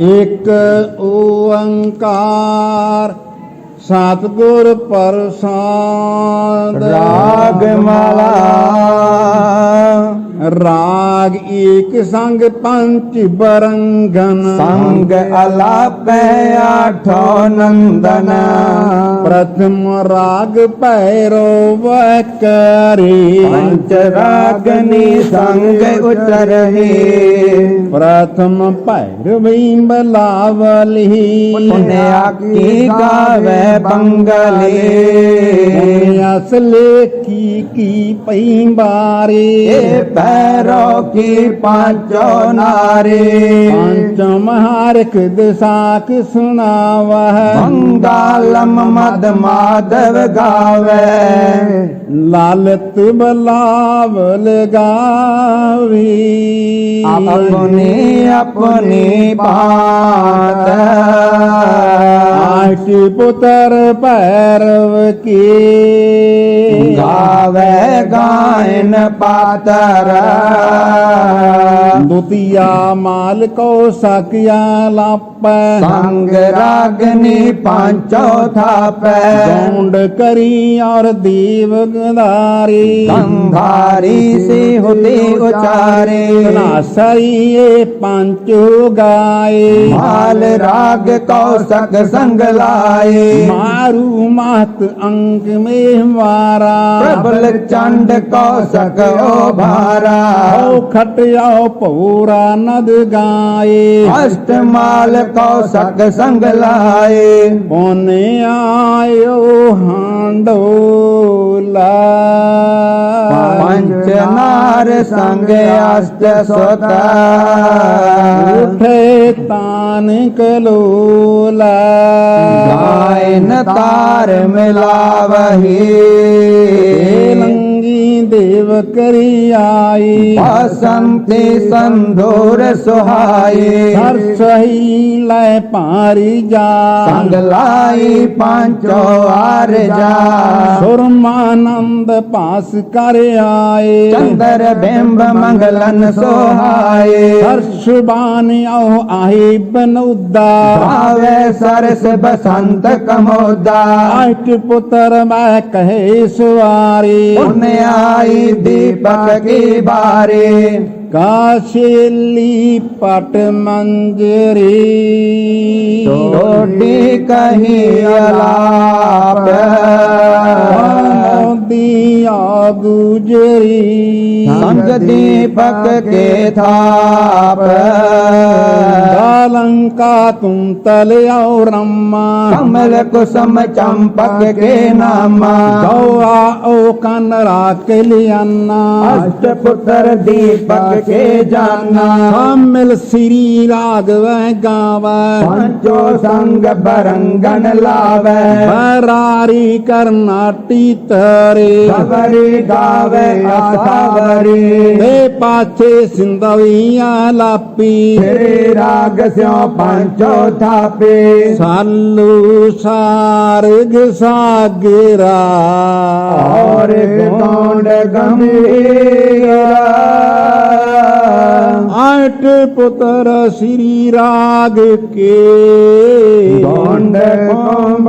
ਇਕ ਓੰਕਾਰ ਸਤਿਗੁਰ ਪ੍ਰਸਾਦ। ਰਾਗ ਮਾਲਾ। ਰਾਗ ਏਕ ਸੰਗ ਪੰਚ ਬਰੰਗਨ। ਸੰਗ ਅਲਾਪੈ ਆਠੋ ਨੰਦਨ। ਪ੍ਰਥਮ ਰਾਗ ਭੈਰੋ ਵਕਰੀ। ਪੰਚ ਰਾਗਨੀ ਸੰਗ ਉਚਰਹੀ ਪ੍ਰਥਮ ਭੈਰਵੀ ਬਲਾਵਲੀ ਬੰਗਲੇ। ਅਸਲੇ ਕੀ ਪਈ ਬਾਰੇ। ਪੈਰੋ ਕੀ ਮਹਾਰਖ ਦਸਾਕ ਸੁਣਾਵਹ। ਮੰਗਲਮ नाद माधव गावे लालत बलावल गावी अपने अपने पात आशी पुतर पैरव की गावे गायन पातरा। दुतिया माल को सकिया लाप। संग रागनी पांचो थाप। गौंड करी और दीव गदारी। संधारी से होते उचारे। नासरी ये पांचो गाए। माल राग कौशक संग लाए। मारू मात अंक में मारा ਪ੍ਰਬਲ ਚੰਡ ਕੌਸਕ ਓ ਭਾਰਾ। ਓ ਖਟਿਆਓ ਪੂਰਾ ਨਦ ਗਾਏ। ਅਸ਼ਟ ਮਾਲ ਕੌਸਕ ਸੰਗ ਲਾਏ। ਪੋਨੇ ਆਇਓ ਹਾਂਡੋਲਾ ਪੰਚ ਨਾਰ ਸੰਗ ਅਸ਼ਟ ਸੋਤਾ। ਉਠੇ ਤਾਨ ਕਲੋਲਾ ਗਾਇਨ ਤਾਰ ਮਿਲਾਵਹੀ। வேலங்க ਕਰੀ ਆਈ। ਬਸੰਤੀ ਸੰਧੂਰ ਸੁਹਾਈ। ਹਰ ਸਹੀ ਲੈ ਪਾਰੀ ਜਾ। ਸੰਗ ਲਾਈ ਪਾਂਚੋ ਆਰ ਜਾ। ਸੁਰਮਾਨੰਦ ਪਾਸ ਕਰ ਆਏ। ਚੰਦਰ ਬਿੰਬ ਮੰਗਲਨ ਸੋਹਾਏ। ਹਰਸ਼ ਬਾਨ ਆਓ ਆਹੀ ਬਨਉਦਾ ਭਾਵੇ ਸਰਸ ਬਸੰਤ ਕਮੋਦਾ। ਆਟ ਪੁੱਤਰ ਮੈਂ ਕਹੇ ਸੁਆਰੀ। ਪੁਨ ਆਈ ਦੀਪਕ बगे बारे। काशिली पट मंजरी। छोटी कहीं अलादिया गुजरी। समझ दीपक के था ਕੇ ਥਾਪ ਕਾਲੰਕਾ ਤੁਮ ਤਲ ਆਓ ਰਮਾ ਕਮਲ ਕੁਸਮ ਚੰਪਕ ਕੇ ਨਾਮਾ ਗੌਆ ਓ ਕੰਨ ਰਾਖ ਲਿਆਨਾ ਅਸ਼ਟ ਪੁੱਤਰ ਦੀਪਕ ਕੇ ਜਾਨਾ ਕਾਮਿਲ ਸ੍ਰੀ ਰਾਗਵ ਗਾਵੈ ਪੰਚੋ ਸੰਗ ਬਰੰਗਨ ਲਾਵੇ ਬਰਾਰੀ ਕਰਨਾਟੀ ਤਰੇ ਸਵਰੀ ਗਾਵੇ ਆਸਾਵਰੀ ਤੇ ਪਾਛੇ ਸਿੰਦਵੀਆਂ पद्यो पञ्चोऽपि सल्लुसार्ग सागिरा। और गौंड गंभीरा। आठ पुत्र श्री राग के। गौंड कुंभ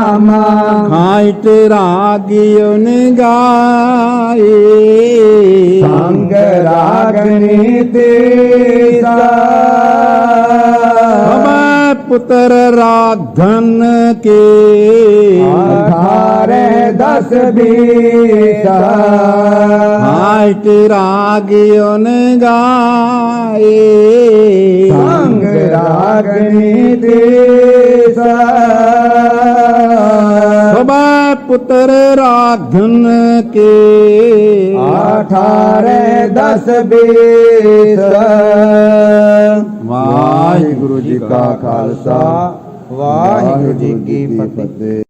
रामा। हाई तेरा गियन गाए संग रागने दे पुत्र राघन के। अठारह दस बीस। रागियन गाए संग रागनी देसा पुत्र राघन के। अठारह दस बीस। वाहिगुरु जी का खालसा। वाहिगुरु जी की फतेह।